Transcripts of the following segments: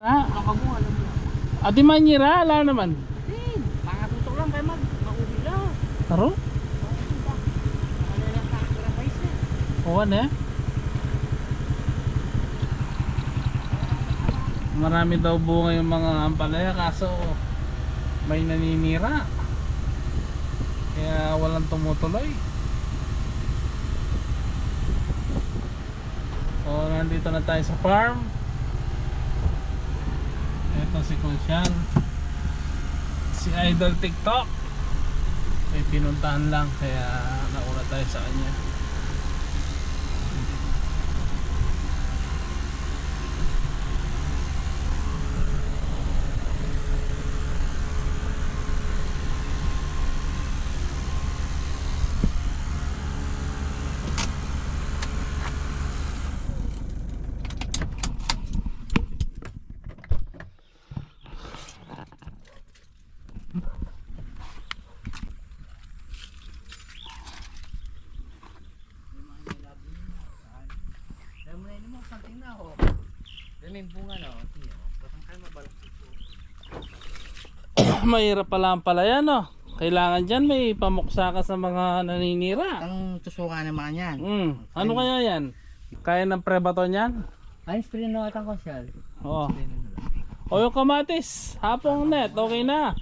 Ha? Nakabunga alam mo. Ati manyira, ala naman. Din, pangatusok lang kayo mag mauwi lang. Taro? Ano lang. Oo na. Marami daw bunga yung mga ampalaya kaso may naninira. Kaya walang tumutuloy. So nandito na tayo sa farm. Ito si Kunsyan. Si Idol TikTok. May pinuntahan lang kaya nauna tayo sa kanya. Alam mo na yun mo, something na ako. Dahil may bunga na. Tingnan mo. Bakang kayo mabalak ito. Mahirap pala ang palaya no. Kailangan dyan may pamuksa ka sa mga naninira. Ang tusukan naman yan. Hmm. Ano kaya yan? Kaya ng prebaton yan? Ay, spray na atang ko siya. Oo. O yung kamatis, hapong net, okay na.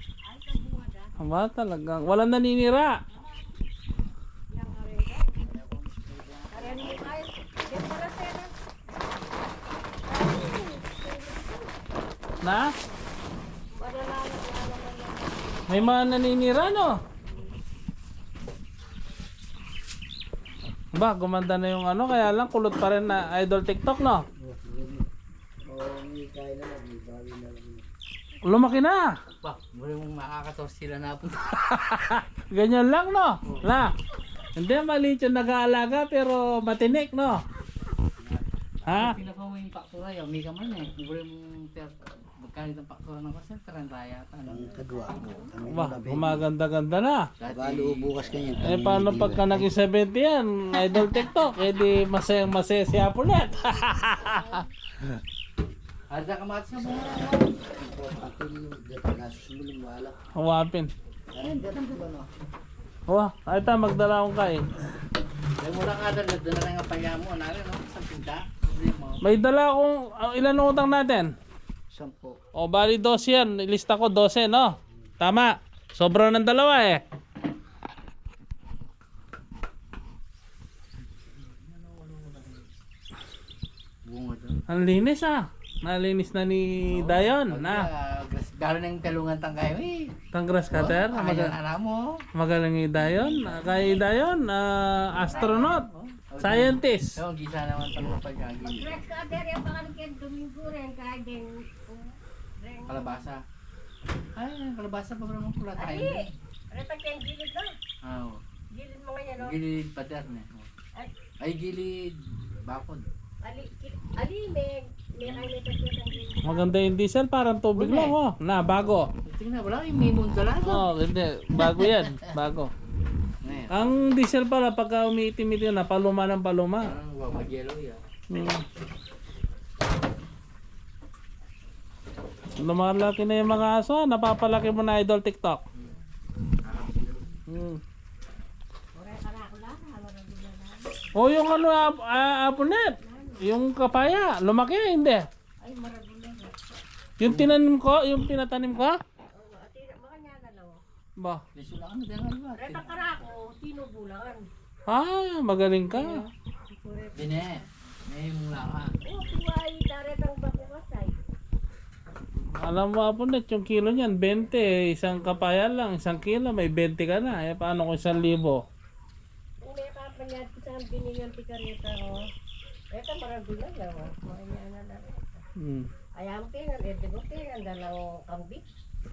Aba talagang, walang naninira. Na? May mga naninira no? Ba, gumanda na yung ano, kaya lang kulot pa rin na idol TikTok no? Lumaki na. Ba, muli mong makakatos sila na punta. Ganyan lang no? Na. Hindi maliit yung nag-aalaga pero matinik no? Ha? Pinakawing paktura yun, may ka man eh. Muli mong. Magkano itong paktura ng kasal? 30 yata. no? Kadwa mo. Ang Ba, gumaganda-ganda na. Balo bukas kanya. Eh paano pagka naging 70 yan, idol TikTok, eh di masayang masaya si Apulet. Ada kamatis na bunga mo no? Oh, ay ta magdala akong kain. Dahil mo lang ada, nagdala na nga paya mo. Nari, no? Sa pinta. Mo. May dala akong ah, ilan ang utang natin? Sampo. O bali 12 yan, ilista ko 12 no. Tama. Sobra ng dalawa eh. Ang linis ah. Nalinis na ni Dayon na. Galo ng talungan tang kayo eh. Tanggrass cutter. Ayan, Magal anak mo. magaling ni Dayon. Ah, Kay Dayon, ah, astronaut. Scientist. So, gisa naman talungan pagkagi. Fresh cutter yung pakalagyan Domingo din. Ren. Kalabasa. Ay, kalabasa pa naman pula tayo. Ali. Retak yung gilid na. Ah, oh. Gilid mo ngayon, no? Gilid paterne. Ay, Ay, gilid bakod. ali, ali, may, may kayo may ng gilid. Maganda yung diesel, parang tubig lang oh. Na, bago. Tingnan, wala yung may mundala. Oh, hindi. Bago yan. Bago. Ngayon. Ang diesel pala, pagka umiitim-itim na, paluma ng paluma. Parang wawag yellow yan. Hmm. Lumalaki na yung mga aso, napapalaki mo na idol TikTok. Hmm. O yung ano, ap- ah, apunet, yung kapaya, lumaki, hindi. Ay. Yung tinanim ko, yung pinatanim ko, Oo, ba? Retak karako, tinubulangan. Ah, magaling ka. Dine. May mula ka. oh, daretang bako kasay. Alam mo apunet, yung kilo niyan, 20, eh. isang kapaya lang, isang kilo, may 20 ka na. Eh, paano kung isang libo? May kapanyad ko sa biningan pikareta, oh. Reta maragula na, oh. Mga niya na na. Hmm. Ayam tingan, eh, digo tingan, dalang kambing.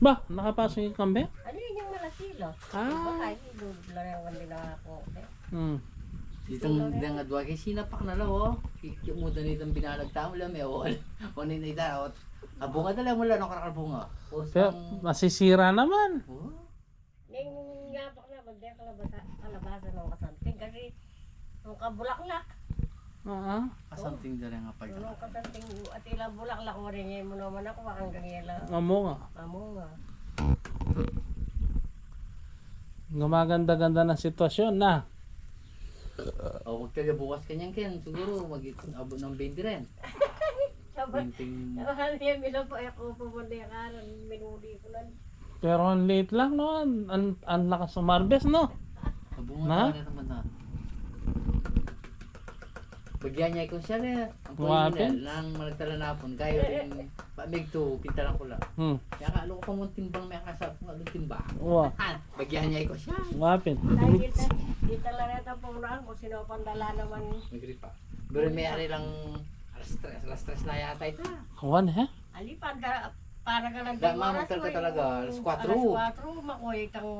Ba, nakapasok yung kambe? Ano yun yung malasilo? Ah. Baka hindi lang ang nila ako. eh. Hmm. Ditong dang adwa kay sinapak na lang oh. Kimuda ni itong binalag tamo lang may wall. O ni ita o. Abunga dala mo lang no karakalbunga. Pero masisira naman. Oh. Ning yapak na, magdaya kalabasa, kalabasa ng kasanting. Kasi, ang kabulaklak. Oo. Kasamting dala nga pala. Ano katanting at ilang bulaklak mo rin yan mo naman ako hanggang lang. Amo nga. Amo nga. Gumaganda-ganda ng sitwasyon na. O, wag tayo bukas kanyang ken. Siguro, mag-abot ng 20 rin. 20. Mahal niya bilang po ako karan. Minuli ko lang. Pero ang late lang no. Ang, ang, lakas ng marbes no. Kabunga Na? na naman na. Bagyan niya ko siya na. Ang Wapin? pulminel nang malagtala na po. Kayo rin. Pamig to, pintalan ko lang. Hmm. Kaya ka, ano ko mong timbang may kasap kung anong timbang. Wow. Ah, Bagyan niya ko siya. Wapin. Dahil dito, dito lang ito pumunta kung sino pandala naman. Nagripa. Pero may ari lang stress. Alas stress na yata ito. Kawan ha? Ali pa, da, para ka lang Da, mamagtal ka talaga, alas 4. Alas 4, makuha itang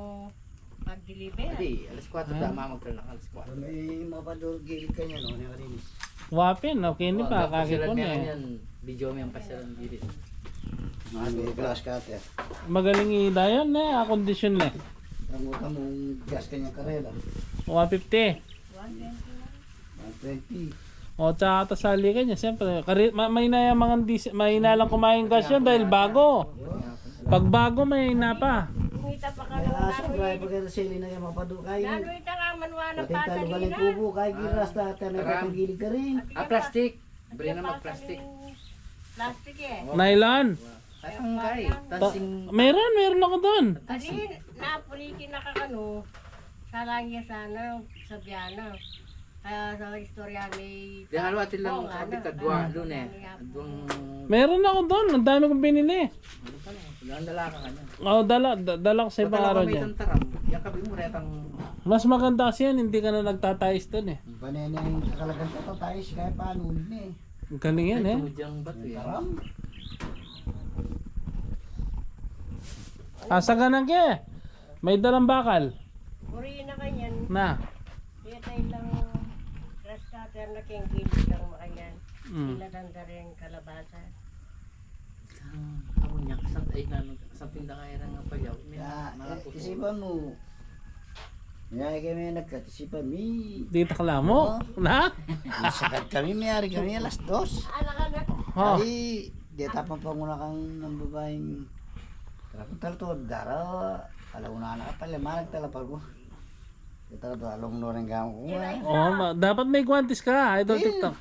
mag-deliver. Hindi, alas 4 Ah. da, mamagtal lang alas 4. May mapadol gilid ka niya, no? Ni Marinis. Wapin. Okay ni pa. Na eh. Video mo yung pasyalan glass cutter. Magaling idayon na. Eh. Kondisyon na. Ang utang mong gas kanyang karela. 150. 120. O tsaka tasali ka niya. Siyempre. Kari, ma, may na yung mga dis, may na lang kumain gas yun dahil bago. Pag bago may na pa. Kumita pa ka Kaya naman. aso, kaya pagkata sili na yung mapadol kay. Lalo ito nga manwa ng Pati talo galing pasalina. kubo, kay giras ta, tanay ka pang gilid ka rin. Ah, plastic. Bili na mag-plastic. Plastic eh. Nylon. Ay, ang kay. Ta- Tansing. meron, meron ako doon. Adi, napulitin na kakano. Sa langya sana, sa biyana. Kaya sa istorya may... Di halo atin lang Oo, kapit na. kadwa Ano, doon eh. ano, Adwang... Meron ako doon. Ang dami kong binili. Ano pala? Wala ang dalaka ka niya. O, dala, da- dala ko sa ibang araw may dyan. tantaram. Yung kabi mo retang... Mas maganda kasi yan, hindi ka na nagtatayos doon eh. Na yung kakalagan ka to tayo, kaya paano ni. Ang galing yan eh. Bato eh. Taram. Asaganan ke. May dalang bakal. Purihin na kanyan. Na. Kaya tayo lang cutter na kengkili lang makanyan. Mm. Ilatanda rin kalabasa. Ako niya, kasat ay na, kasapin na kaya nga payaw. May Kaya, mga eh, puso. isipan mo. Kaya kami nagkatisipan, mi. Dito ka lang mo. Na? Nasagad kami, mayari kami alas dos. Ala ka na. Oh. Ay, di tapang panguna kang ng babaeng Trapuntal to, dara, alauna na ka pala, manag talapag mo. Ito to, along no rin gamo ko. Oh, ma- dapat may guantes ka, idol TikTok.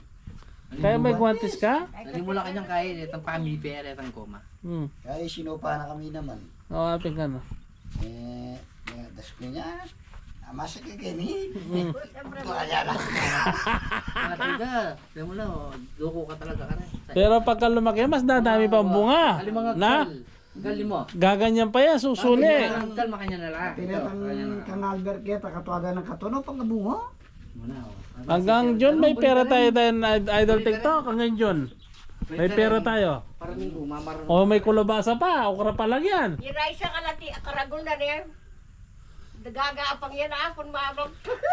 Kaya may guantes ka? Nanimula ka niyang kaya, itang family pair, itang koma. Hmm. Kaya sinupa na kami naman. O, apin ka na. Eh, eh, das ko niya. Amasa ka. Hmm. Kaya na. Mga tida, di mo lang, oh, loko ka talaga ka rin. Pero pagka lumaki, mas dadami pa ang bunga. Kali mga Na? Gali mo. Gaganyan pa yan, susuli. Ang kal, makanya na lang. Tinatang kang Albert kita, katuwaga ng katuno, pang kabungo. Muna, oh. Hanggang June, may pera tayo na idol TikTok. Hanggang June. May pera tayo. O, may kulabasa pa. Okra pa lang yan. Iraisa ka lati, karagol na rin. Dagagaapang yan akon mamam.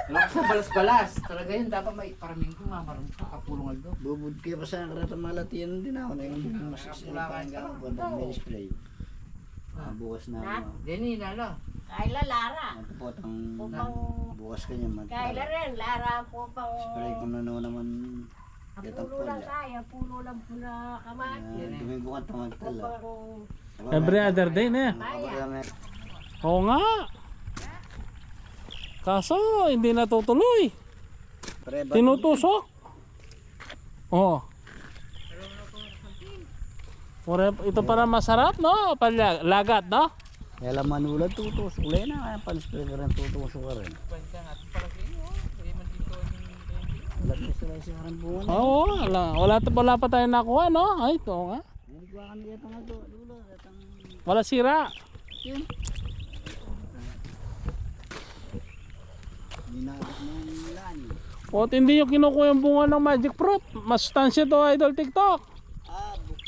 Lakas na balas-balas. Talaga yun, dapat may parang yung umamar mo. Kapulong aldo. Bubud kayo pa sa karata malatiyan din ako na yung bubud masasilipan gamo ko. May spray. Ah, bukas na Na? ako. Dini, nalo. Kaila Lara. Ang kapotang Upang bukas kanya mag Kaila rin, Lara po pang... spray kung ano naman Ang Gatang pulo lang pulya. kaya, pulo lang po na kamati. uh, Domingo ka tamagtala. Upang... Every other day na. Oo nga. Kaso, hindi natutuloy. Tinutusok. Oo. Ore, ito para masarap, no? Palya, lagat, no? Kaya manulad tutusok. Wala na kaya panispray ka rin tutusok ka rin. Bunga na. Oo, wala, wala, wala pa tayo nakuha, no? Ay, ito nga. Wala sira. O, hindi yung kinukuha yung bunga ng magic fruit. Masustansya to, idol TikTok.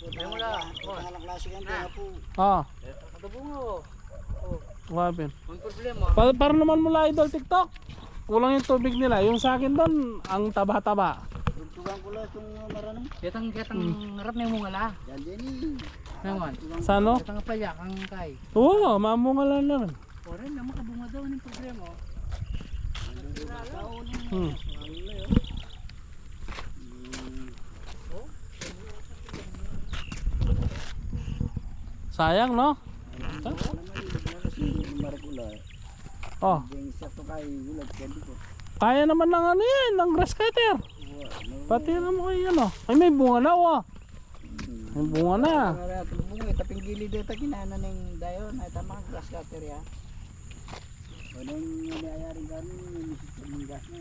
Ah, na wala. Po. Ah, Kadabungo. wapin. Ang problema. Pa para naman mula idol TikTok. Kulang yung tubig nila. Yung sa akin doon, ang taba-taba. Tugtugan ko lang itong maranong. Ketang ketang harap na yung mga la. Yan din eh. Naman. Sa ano? Ketang payak ang kay. Oo, mamunga lang lang. Oren na makabunga daw ng problema. Hmm. Sayang, no? Ano. Oh, kaya naman ng ano yan, ng grass cutter. Pati na mo kayo, ano. Ay, may bunga na, oh. May bunga na. Mo, taping gilid dito kinana ng dayo, na tama grass cutter ya. Wala yung nangyayari gano'n, yung ng gas na.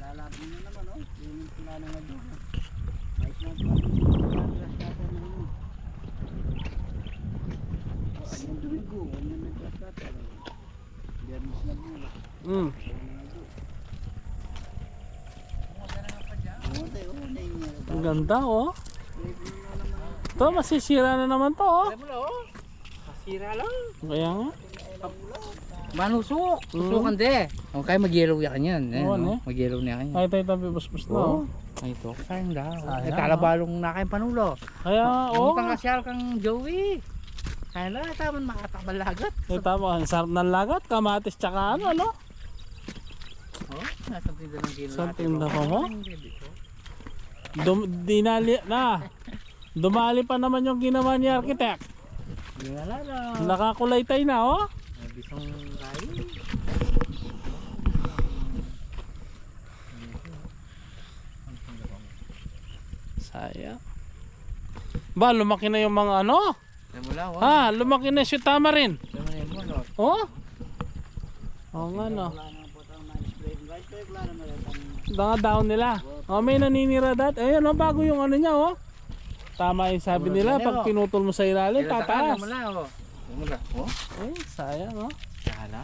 Lalapin na naman, oh. Yung plano na doon. Ayos na ito, yung grass cutter na yun. Oh, Ano yung domingo, ano yung grass cutter. Biyernes na mula. Mm. Bumatay, oh, na yung Ang ganda, oh. To, masisira na naman to, oh. Alam mo na oh. Masira lang. Kaya nga. Manusok. Susukan de. O kaya mag-yellow yan yan. Ayan, Oo, no? ne? Mag-yellow na yan. Ay, tayo tayo bus-bus na, oh. Ay, ito. Sayang daw. Sayang, Ay, kalabalong na kayong panulo. Kaya nga, oh. Umutang kasyal kang Joey. Kaya na, taman makatakbalagat. Ay, tama. Ang sarap ng lagat, kamatis, tsaka ano, ano? Oh, nasa tinda ng gino Sa tinda pa mo? Dum dinali na. Dumali pa naman yung ginawa ni architect. Hindi na. Nakakulay tayo na, oh. Bisong kayo. Sayang. Ba, lumaki na yung mga ano? Oh. Ha, lumaki na si mo, no? Oh? Oo nga no. Wala na po itong na-spray. Right, right, wala na rin. Mga down nila. Oh, may naninira dat. Ayun, oh, bago yung ano niya, oh. Tama yung sabi nila, pag pinutol mo sa ilalim, tataas. lang, oh. Lang, oh. Eh, sayang, oh. Kala.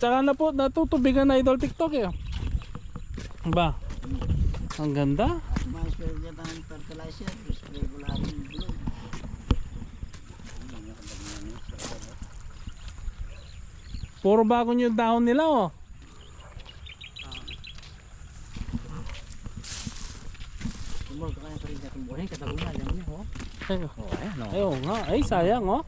Tsaka na po, natutubigan na idol TikTok eh. Ba? Ang ganda. Puro bago yung dahon nila, oh. Tumulog ka kaya pa rin natin buhay. Katagunan, alam mo, oh. Ay, Oh, ayan, no. ay, oo nga. Ay, sayang, oh.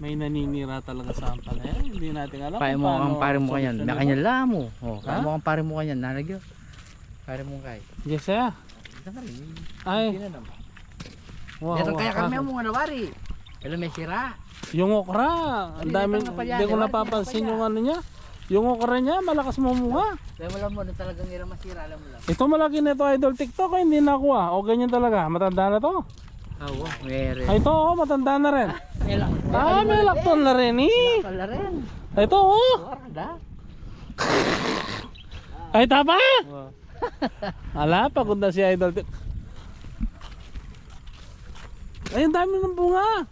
May naninira talaga sa ampal. Eh, hindi natin alam. Pare kung mo paano ang pare mo kanyan. May kanya lang mo. Oh, pare mo ang pare mo kanyan. Nalagyo. Pare mo kay. Yes, eh. Ay, wow, Meron kaya kami ah. mo nga nawari. Pero may sira. Yung okra, ang dami, hindi ko napapansin yung ano niya. Yung okra niya, malakas mamunga. Kaya wala mo talagang ira masira. Alam mo lang. Ito malaki na ito, idol TikTok, hindi nakuha. O ganyan talaga, matanda na to. Oo, meron. Ay, ito, oh, matanda na rin. Lang. Ah, may lakton na rin, eh. Pala rin. Ito, oh. Warda. Ay, tapa! Ala, pagod na si Idol. Ay, ang dami ng bunga.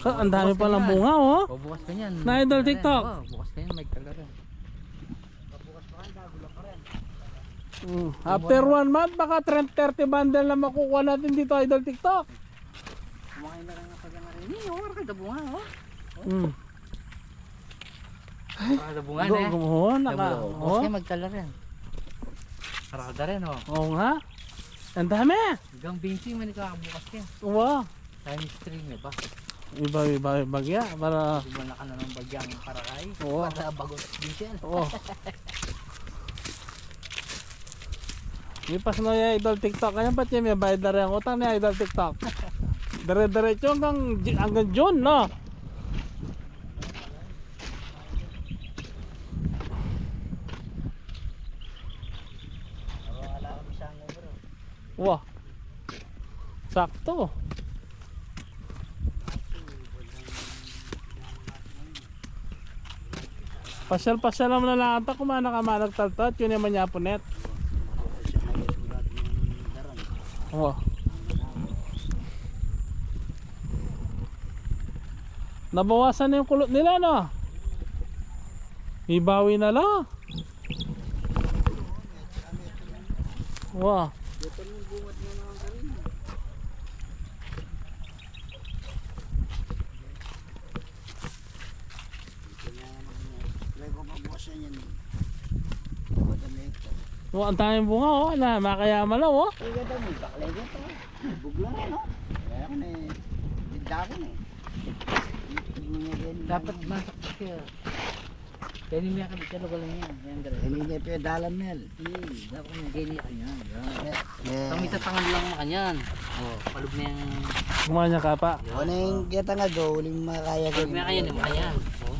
Ka- Ang dami pa ng bunga, oh. O, bukas ka niyan. Na idol. TikTok. Oo, bukas ka niyan. May kala rin. Mm. After one month, baka 30 bundle na makukuha natin dito, Idol TikTok. Kumain na lang ako ng rin. Hindi, wala ka bunga, oh. Mm. Go, na eh. oh, naka, Bukas oh. ka magkala rin. Parada rin, oh. Oo nga. Ang dami. Hanggang 20 man ikakabukas ka. Wow. Times 3 nga ba? Iba, iba, bagya. Para, Dumala ka na ng bagyang parakay. Oo. Para bagot diesel. oh. Ipas na yung Idol TikTok. Kaya ba't yung bayad na rin ang utang ni Idol TikTok? Dire-diretso hanggang, hanggang June, no? Wah. Sakto. Pasyal-pasyal naman na lang ata kumana ka managtaltat. Yun yung manyapunet. Kasi ayos ko lahat yung daran. Oh. Nabawasan na yung kulot nila, no? Ibawi na lang. Wow. Dito yung bungat mo naman ka rin. Spray ko pa bukas yan yan. Madamit. Oh, ang daming bunga, oh. Na, makayama lang, oh. Ay, ganda mo. Baklay ko to. Buglang ano? Kaya ko na eh. Bigda ko na eh. Dapat masak ka. Kaya ka dito ko lang yan. Yan dala. Hindi niya pa dalan mel. Dapat may gani ka yan. Eh, Kami sa tangan lang mo kanyan. Oh, palug na yung... Kumanya ka pa. O na yung kita nga go, uling makaya ko. Palug na kaya ni Makayan. Oh.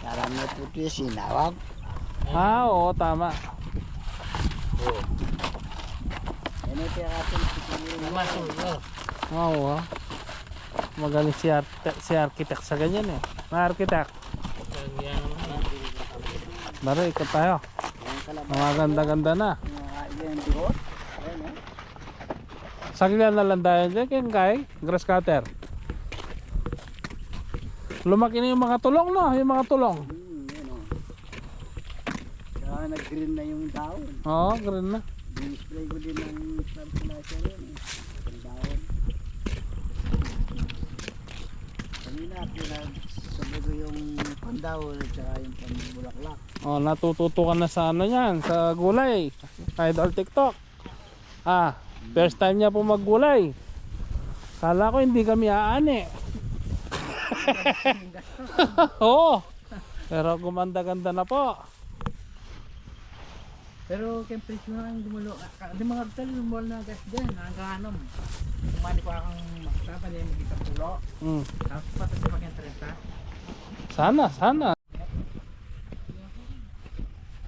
Karami na puto yung sinawag. Ah, oo, tama. Oh. Yan yung pinakatin. Namasol. Oh. Oo, ah. Magaling si, arte, si architect sa ganyan eh. Mga architect. Baro, ikot tayo. Mga ganda-ganda na. Saglan na lang tayo dyan, kaya kay grass cutter. Lumaki na yung mga tulong, no? Yung mga tulong. Hmm, yun o. Kaya nag-green na yung daon. Oo, green na. Din-spray ko din ng fertilizer yun eh. Yung daon. Kanina, pinagsabi ko yung pandaw at saka yung pambulaklak. Oh, natututo ka na sa ano yan, sa gulay. Idol TikTok. Ah, first time niya po maggulay. Kala ko hindi kami aani. Oo. Pero gumanda-ganda na po. Pero kaya presyo na ang dumulo. Di mga agtal, dumulo na gas dyan. Hanggang anong. Kumani ko akong makita, pwede yung magkita pulo. Mm. Tapos patas sa pagyan 30. Sana, sana.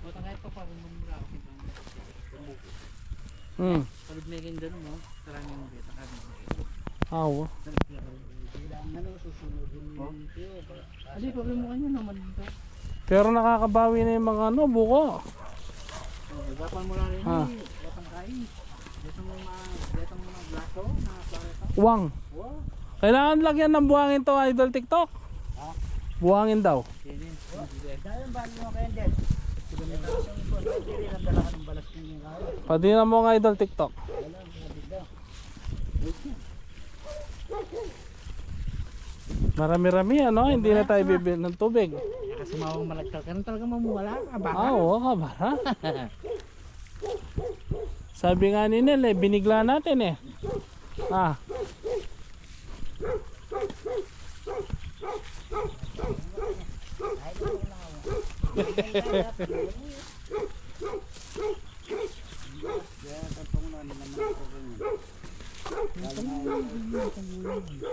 Buta kahit pa pa, bumumula ako. Mm. Palug na yung doon mo. Karami yung kita kami. Aw. Kailangan ano, susunodin mo ito. Adi, problem mo kanyo naman dito. Pero nakakabawi na yung mga ano, buko. Usapan mo lang rin Ah. Wow. Kailangan lagyan ng buhangin to, Idol TikTok. Buhangin daw. Pwede na mo nga Idol TikTok. Marami-rami ano, hindi na tayo bibili ng tubig. Kasi mawang malagtal ka talaga mamuwala ka. Baka. Ah, oo, kabara. Sabi nga ni Nel eh, binigla natin eh. Ah. Kaya tatong na nila mga ko rin.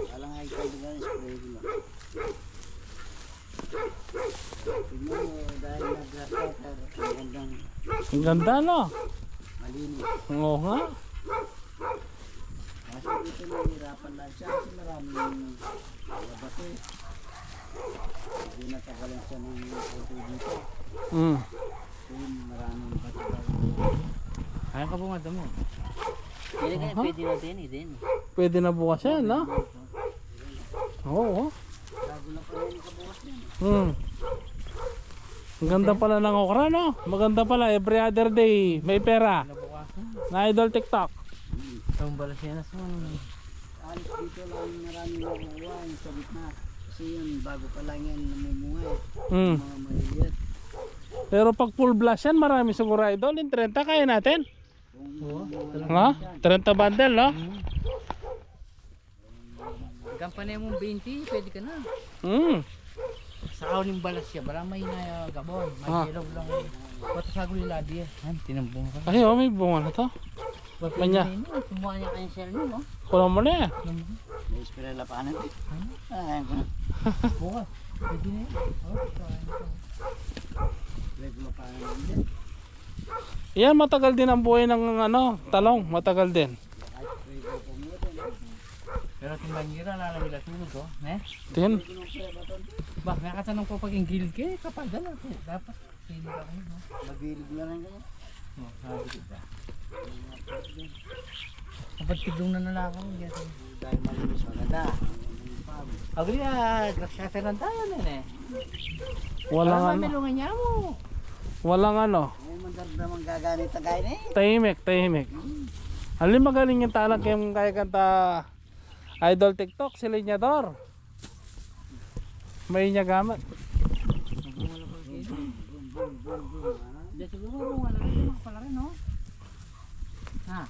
Alang ay kaldo nga spray ko lang. Tignan mo, dahil nag-grass cutter, ang gandang Ang ganda no. malinis. Oo nga. Kasi dito nahihirapan lang siya kasi maraming labato eh. Hindi natagalan siya ng auto dito. Mm. Yun, maraming bato Ayaw ka bumada mo. Ka, Aha. pwede na din eh din. Pwede na bukas yan, no? Oo. Bago na pala yung kabukas niya. Mm. Ang ganda pala ng okra, no? Maganda pala, every other day, may pera. Na Idol TikTok. Itong balas yan na sa ano. Alis dito lang maraming nakuha yung sa gitna. Kasi yun, bago pa lang yan namumunga eh. Mm. Mga maliliit. Pero pag full blast yan, marami siguro Idol. Yung 30 kaya natin. Kung Ha? 30 bundle, no? Kampanya mong 20, pwede ka na. Mm. Sa kauling balas siya, bara may na gabon. May Ah. ilaw lang. Pati sa guli ladi eh. Ay, tinambong ka. Ay, oh, may bunga na to. Ba't Kanya. Kumuha niya kanyang shell mo, no? Kulang mo na eh. may spray lapanan eh. Ah, ko na. Bukas. Pwede na. Oh, ayun to. Spray ko lapanan din. Yan, matagal din ang buhay ng ano, talong. Matagal din. Ko mo. Pero timbang gira, lalamila tulog, oh. Ne? Din. Kung spray ba may katanong po pag gilid kayo, kapag dala po. Dapat, hindi ka kayo, no? Magilid na lang kaya. Oh, sabi ko ba? Kapag tiglong na nalakaw, yan. Dahil malinis maganda. Agli ah, grasyate lang tayo nun eh. Walang Parang ano. may lungan niya mo. Walang ano. May mandardamang gaganit na kain eh. Tahimik, tahimik. Alim magaling yung talang kayong kaya kanta Idol TikTok, si Lenyador. May niya gamat. Hindi, siguro wala rin, makapala rin, no? Ha?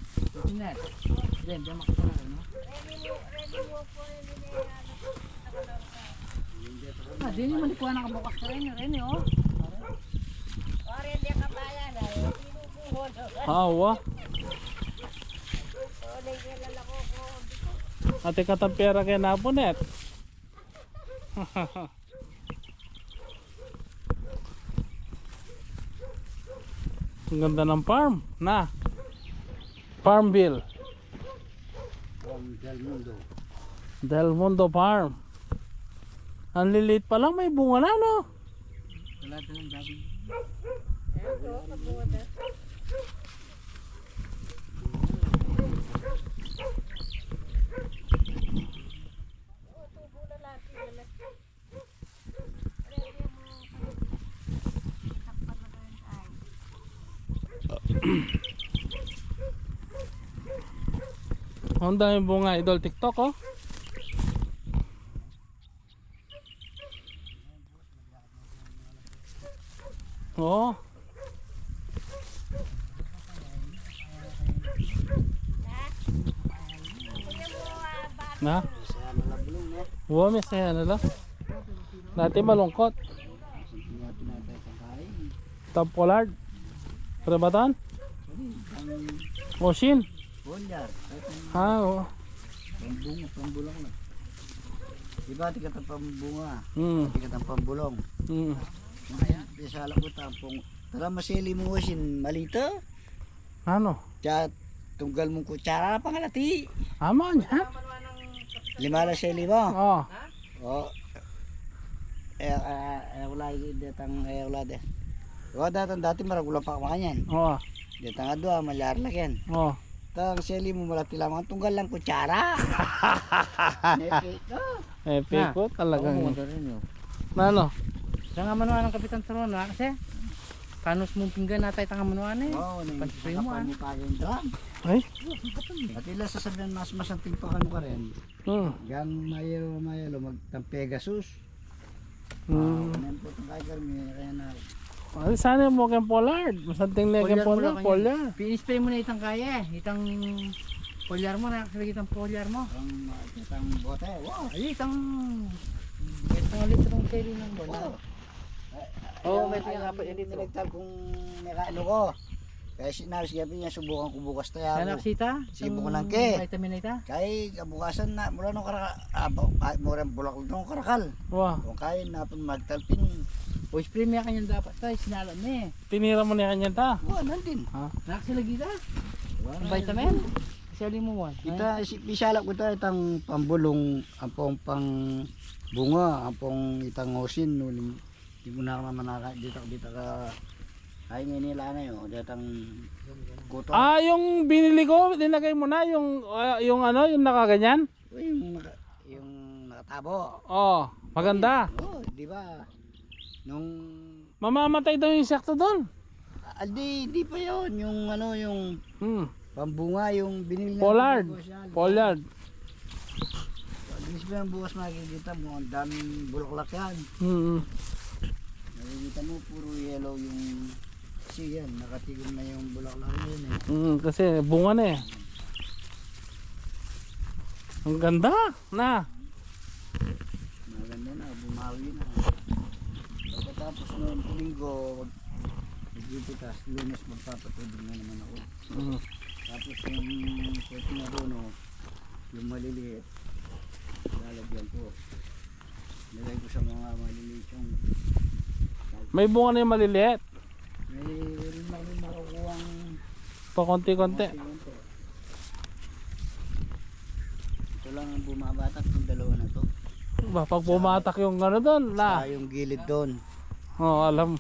Tinet. Hindi, di makapala rin, no? Ah, di naman ikuha nakabukas ka rin, rin, oh. Ore, hindi ka pala na. Pinubuhon. Awa. Ore, kilala ko ko. Ate katampera kay napunet. Ang ganda ng farm. Na. Farmville. From Del Mundo. Del Mundo Farm. Ang lilit pa lang may bunga na no. Wala talang dami. Kabuda. Ang daming bunga idol TikTok oh. Oo. Na? Na. Oo, may saya na lang. Dati malungkot. Top Pollard. Prebatan? Kahit ang Ha, oo. pambunga, pambulong lang. Diba, tikat ang pambunga. Hmm. Tikat ang pambulong. Hmm. Bisa alam ko tampong. Tara masili mo wasin malita. Ano? Chat tunggal mong kutsara pangalati. Ama niya. Lima lang siya lima. Oh. Oh. Eh, eh, eh, wala yung datang, eh, wala de. Wala datang dati maragulang pa kamanyan. Oh. Datang adwa, malyar lang yan. Oh. Tang sili mo malati lamang tunggal lang kutsara. Epic. Oh. Eh, piko Oo, talagang. mga rin yun. Ano? Sa nga manuan ng Kapitan Turon, ha? Kasi, kanus mong pinggan natay tanga manuan eh. Oh, ni Pansin mo, ah. mo pa yung drum. Ay. At ila sasabihan mas mas ang tingpa kanu ka rin. Hmm. Gang mayelo mayelo magtang Pegasus. Hmm. Ah, po Carmi, kaya na Ay, sana mo kay Pollard. Masanting na kay Pollard. Pollard. Pinispray mo na itang kaya eh. Itang polyar mo, nakasalig itang polyar mo. ang itang bote. Wow. Ay, itang... Itang litrong kilo ng bola. Oo, may may tingin tingin apat yung litro. Nilagtab kung nakaano ko. Kaya sinabi siya niya, subukan ko bukas tayo. Kaya naksita? Sibo ko lang, ke. Vitamin na ita? Kaya kabukasan na, mula nung karakal, ah, mura bulak nung karakal. Wow. Kung kaya na pun magtalpin, O spray mo yan kanyang dapat tayo, sinalan na eh. Tinira mo na kanya ta. wala nandin. Nakasalig ita? Wala Ang vitamin? Sali mo mo. Kita si bisalak ko tayo itang pambulong ang pang bunga ang pong itang osin no lim- di mo na naman naka dito dito ka ay nila na yun datang kuto Ah, yung binili ko, dinagay mo na yung ah, yung ano, yung nakaganyan. Yung naka, yung nakatabo Oh, maganda. oh di ba nung Mamamatay daw yung insekto doon. ah, di pa yun yung ano yung Hmm. pambunga yung binili na Pollard. Pollard. Ba yung bukas makikita mo ang daming bulaklak yan Hmm. Nakikita mo puro yellow yung kasi yan, nakatigom na yung bulaklak na yun eh. Hmm, kasi bunga na eh. Ang ganda na. Maganda na, bumawi na. Pagkatapos noon, linggo, magpipitas, lunes magpapatubig na naman ako. Hmm. Tapos yung pwede na doon, oh, yung maliliit, lalagyan ko. Nilagay ko sa mga maliliit yung May bunga na yung maliliit. may makukuhang Pa konti-konti. Ito lang ang bumabatak yung dalawa na to. Ba, pag pumatak yung ano doon, Sa na. yung gilid doon. Oh, alam.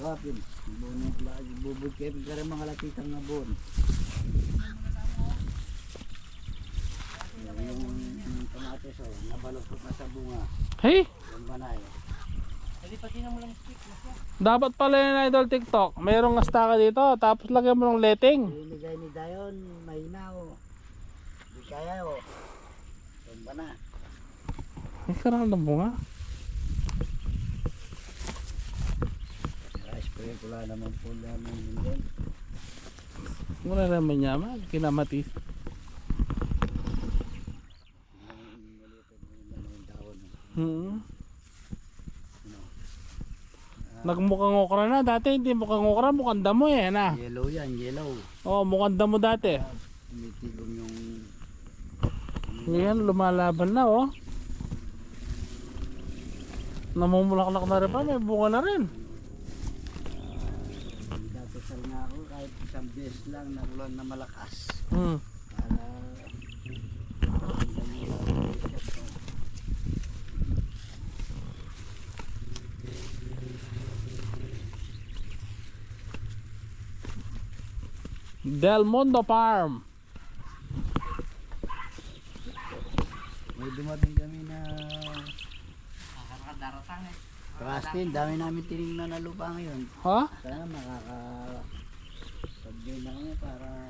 Rapid. Bono lagi bubud kayo ka rin mga latitang na bon. Yung, kamatis oh, nabaloktot na sa bunga. Hey, Yung banay. Dapat pala yung idol TikTok. Mayroong astaka dito, tapos lagyan mo ng letting. Binigay ni Dayon, mahina oh. Di kaya oh. Yung bana. Ay, karang ng bunga. Spray ko lang naman po lang ng lindon. Muna naman kinamati. Yung dahon. oh. Hmm. Nagmukhang okra na. Dati hindi mukhang okra, mukhang damo eh. Na. Yellow yan, yellow. Oh, mukhang damo dati. Tumitigong yung Ngayon, lumalaban na oh. Namumulaklak na rin pa, may bunga na rin. Datasal nga ako kahit isang beses lang nagulan na malakas. Hmm. Para Del Mondo Farm. may dumating kami na Nakakadaratang eh. Rastin, dami namin tinignan na lupa ngayon. Ha? Sana makaka sabihin na kami para